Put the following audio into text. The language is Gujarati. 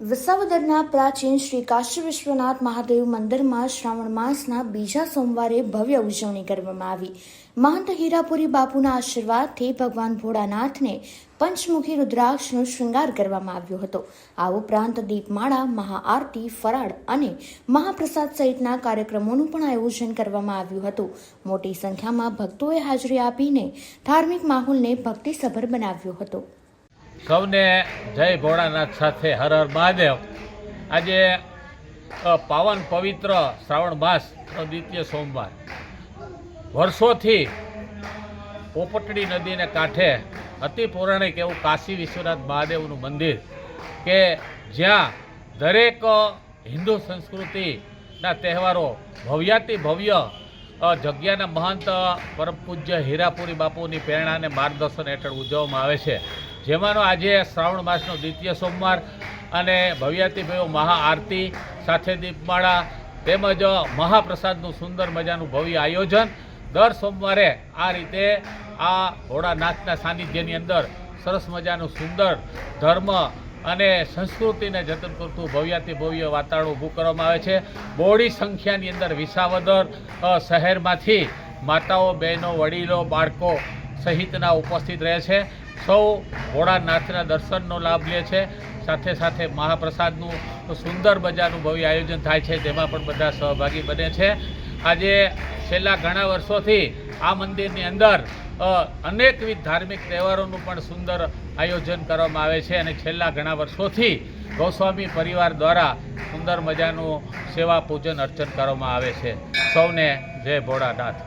વિસાવદરના પ્રાચીન શ્રી કાશી વિશ્વનાથ મહાદેવ મંદિરમાં શ્રાવણ માસના બીજા સોમવારે ભવ્ય ઉજવણી કરવામાં આવી. મહંત હીરાપુરી બાપુના આશીર્વાદથી ભગવાન ભોળાનાથને પંચમુખી રુદ્રાક્ષનો શૃંગાર કરવામાં આવ્યો હતો. આ ઉપરાંત દીપમાળા, મહાઆરતી, ફરાળ અને મહાપ્રસાદ સહિતના કાર્યક્રમોનું પણ આયોજન કરવામાં આવ્યું હતું. મોટી સંખ્યામાં ભક્તોએ હાજરી આપીને ધાર્મિક માહોલને ભક્તિસભર બનાવ્યો હતો. સૌને જય ભોળાનાથ સાથે હર હર મહાદેવ. આજે પાવન પવિત્ર શ્રાવણ માસનો દ્વિતીય સોમવાર. વર્ષોથી પોપટડી નદીને કાંઠે અતિ પૌરાણિક એવું કાશી વિશ્વનાથ મહાદેવનું મંદિર કે જ્યાં દરેક હિન્દુ સંસ્કૃતિના તહેવારો, ભવ્યાતિ ભવ્ય જગ્યાના મહંત પરમ પૂજ્ય હીરાપુરી બાપુની પ્રેરણાને માર્ગદર્શન હેઠળ ઉજવવામાં આવે છે. જેમાંનો આજે શ્રાવણ માસનો દ્વિતીય સોમવાર અને ભવ્યાતિભાઈઓ મહા મહાઆરતી સાથે દીપમાળા તેમજ મહાપ્રસાદનું સુંદર મજાનું ભવ્ય આયોજન. દર સોમવારે આ રીતે આ ભોળાનાથના સાનિધ્યની અંદર સરસ મજાનું સુંદર ધર્મ અને સંસ્કૃતિને જતન કરતું ભવ્યાતિ ભવ્ય વાતાવરણ ઊભું કરવામાં આવે છે. બોડી સંખ્યાની અંદર વિસાવદર શહેરમાંથી માતાઓ, બહેનો, વડીલો, બાળકો સહિતના ઉપસ્થિત રહે છે. સૌ ભોળાનાથના દર્શનનો લાભ લે છે. સાથે સાથે મહાપ્રસાદનું સુંદર મજાનું ભવ્ય આયોજન થાય છે તેમાં પણ બધા સહભાગી બને છે. આજે છેલ્લા ઘણા વર્ષોથી આ મંદિરની અંદર અનેકવિધ ધાર્મિક તહેવારોનું પણ સુંદર આયોજન કરવામાં આવે છે અને છેલ્લા ઘણા વર્ષોથી ગોસ્વામી પરિવાર દ્વારા સુંદર મજાનું સેવા પૂજન અર્ચન કરવામાં આવે છે. સૌને જય ભોળાનાથ.